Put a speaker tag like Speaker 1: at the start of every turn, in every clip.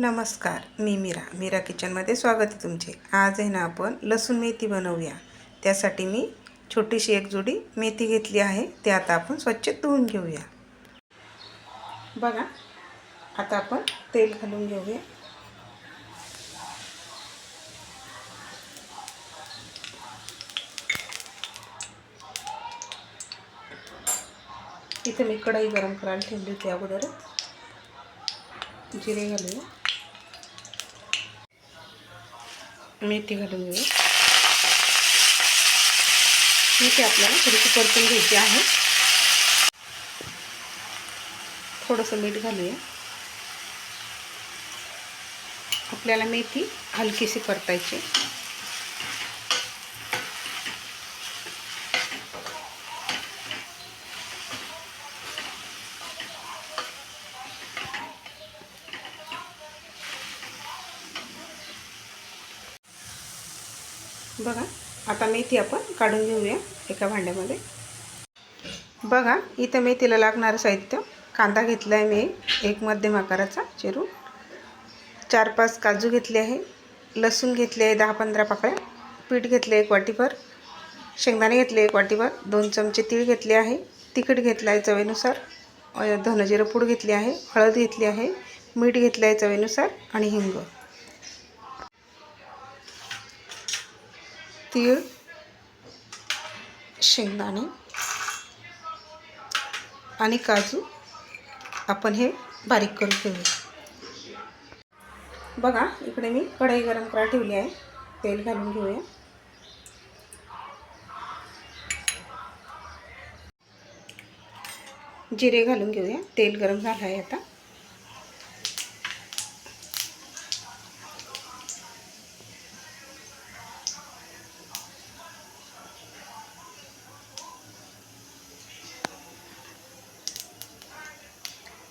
Speaker 1: नमस्कार मी मीरा. मीरा किचनमध्ये स्वागत आहे तुमचे. आज आहे ना आपण लसूण मेथी बनवूया. त्यासाठी मी छोटीशी एक जोडी मेथी घेतली आहे. ते आता आपण स्वच्छ धुवून घेऊया. बघा आता आपण तेल घालून घेऊया. इथे मी कढई गरम करायला ठेवली होती अगोदरच जिरे घालूया. मेथी घालून घेऊ. मेथी आपल्याला थोडीशी परतून घ्यायची आहे. थोडंसं मीठ घालूया. आपल्याला मेथी हलकीशी परतायची बघा आता मेथी आपण काढून घेऊया एका भांड्यामध्ये. बघा इथं मेथीला लागणारं साहित्य. कांदा घेतला आहे मी एक मध्यम आकाराचा चिरून. चार पाच काजू घेतले आहे. लसूण घेतले आहे दहा पंधरा पाकळ्या. पीठ घेतले एक वाटीभर. शेंगदाणे घेतले एक वाटीभर. दोन चमचे तीळ घेतले आहे. तिखट घेतलं आहे चवीनुसार धनजिरं पूड घेतली आहे. हळद घेतली आहे. मीठ घेतलं आहे चवीनुसार. आणि हिंग. तीळ शेंगदाणे आणि काजू आपण हे बारीक करून घेऊया. बघा इकडे मी कढई गरम करायला ठेवली आहे. तेल घालून घेऊया. जिरे घालून घेऊया. तेल गरम झालं आहे आता.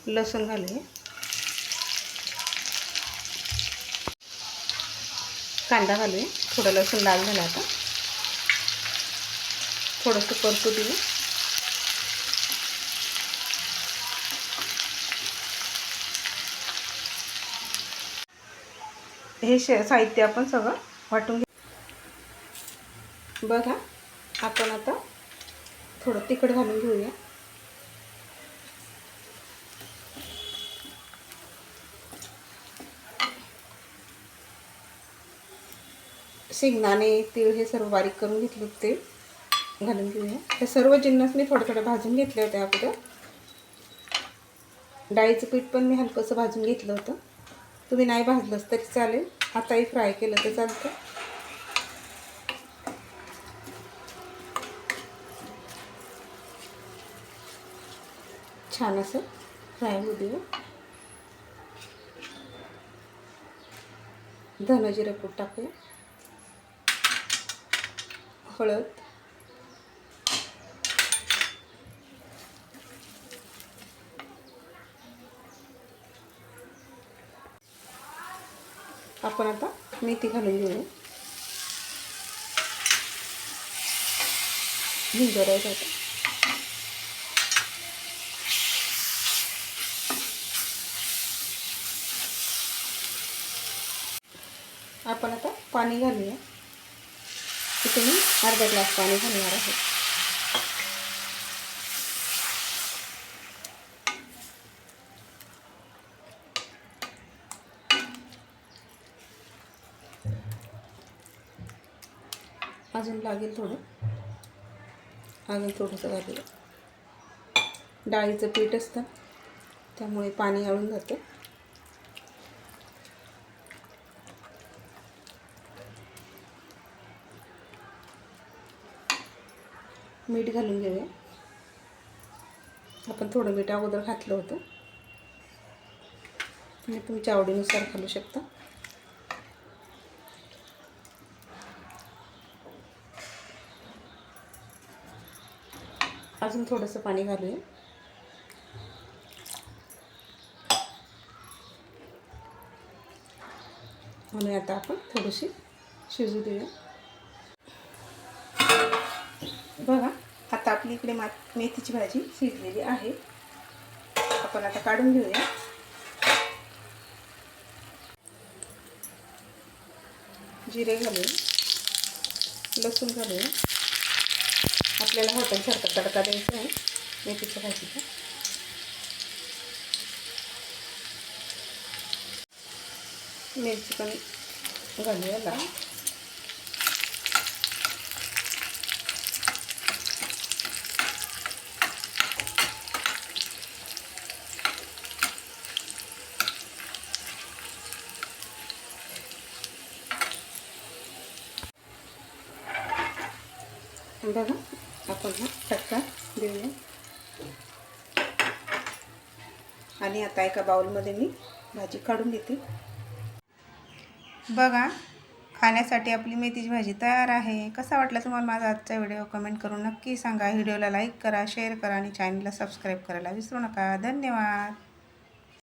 Speaker 1: लसूण घालूया कांदा घालूया थोडं लसूण लाल झालं आता. थोडंसं परतू देऊ. हे शे साहित्य आपण सगळं वाटून घे बघा आपण आता थोडं तिखट घालून घेऊया. शेंगदाणे तीळ हे सर्व बारीक करून घेतले होते. घालून घेऊया. त्या सर्व जिन्नस मी थोडं थोडं भाजून घेतले होते अगोदर. डाळीचं पीठ पण मी हलकंसं भाजून घेतलं होतं. तुम्ही नाही भाजलंच तरी चालेल. आताही फ्राय केलं तर चालतं. छान असं फ्राय होऊ देऊ धनजिरं पूड टाकूया. हळद. आपण आता मेथी घालून घेऊया हिंजरायचं आता. आपण आता पाणी घालूया. इथे मी अर्धा ग्लास पाणी घालणार आहे अजून लागेल थोडं. अजून थोडंसं घालूया डाळीचं पीठ असतं त्यामुळे पाणी आळून जातं. मीठ घालून घेऊया. आपण थोडं मीठ अगोदर घातलं होतं. आणि तुमच्या आवडीनुसार घालू शकता. अजून थोडंसं पाणी घालूया. म्हणून आता आपण थोडीशी शिजू देऊया. बघा आता आपली इकडे मा मेथीची भाजी शिजलेली आहे. आपण आता काढून घेऊया. जिरे घालू लसूण घालू आपल्याला हॉटेलसारखा तडका द्यायचा आहे मेथीच्या भाजीचा. मिरची पण घालूया लाल बघा आपण हा चटका देऊया. आणि आता एका बाउलमध्ये मी भाजी काढून घेते बघा खाण्यासाठी आपली मेथीची भाजी तयार आहे. कसा वाटला तुम्हाला माझा आजचा व्हिडिओ? कमेंट करून नक्की सांगा. व्हिडिओला लाईक करा शेअर करा आणि चॅनलला सबस्क्राईब करायला विसरू नका. धन्यवाद.